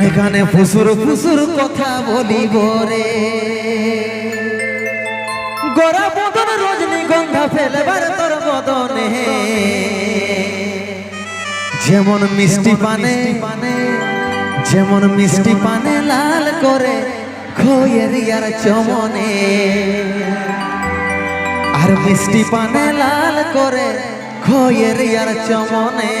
কানে কানে ফুসুর ফুসুর কথা বলিব রে। গোরা বদন রজনী গন্ধা ফেলবার তোর বদনে যেমন মিষ্টি পানে, যেমন মিষ্টি পানে লাল করে খয়ের ইয়ার চমনে। আর মিষ্টি পানে লাল করে খয়ের ইয়ার চমনে।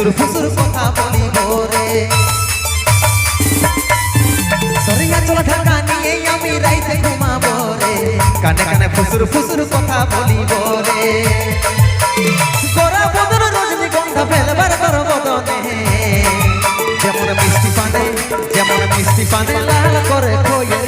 ফুসুর ফুসুর কথা বলিব রে। তোরে আচল ঢাকা নিয়ে আমি রাইতে ঘুমাবো রে। কানে কানে ফুসুর ফুসুর কথা বলিব রে। গোরা বদন যেমন মিষ্টি পানে, যেমন মিষ্টি পানে লাল করে খয়ের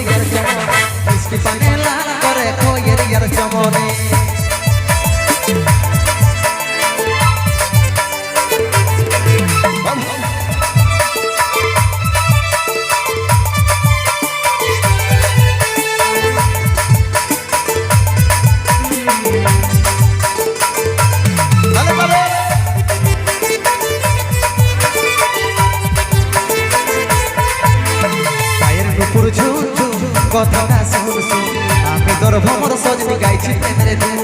ঝুম ঝুম কথাটা শুন শুন। আমি তোর ভ্রমর সজনি গাইছি প্রেমের ঝুম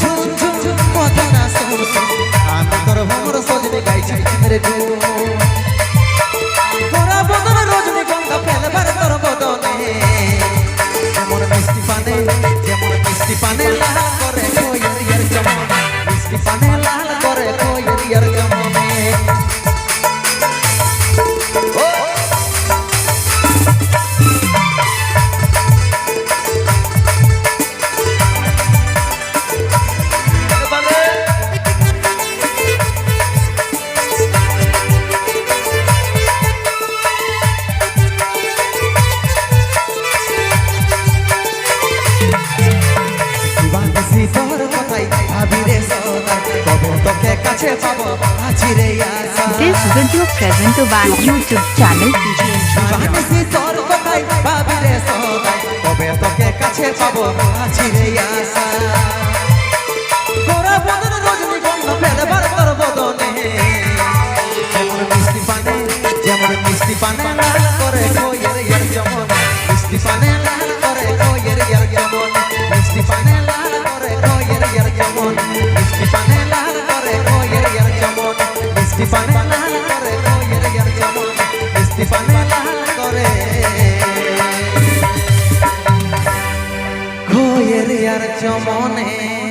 ঝুম কথাটা শুন শুন। আমি তোর ভ্রমর সজনি গাইছি প্রেমের তোরা বদন রজনী গন্ধা ফেলবার তোর বদনে। যেমন মিষ্টি পানে, যেমন মিষ্টি পানে লাল কাছে পাবো। আছি রে আশা This video present by YouTube channel PJ বাংসি তোর কথাই ভাবি রে সদাই কবে তোকে কাছে পাবো। আছি রে আশা গোরা বদন রজনী গন্ধ ফেলবার তোর বদনে। যেমন মিষ্টি পানে যেমন মিষ্টি পানে লাল করে খয়ের ইয়ার চমন মিষ্টি পানে লাল করে খয়ের ইয়ার চমন মিষ্টি পানে লাল করে খয়ের ইয়ার চমন চুয়ের আর চমনে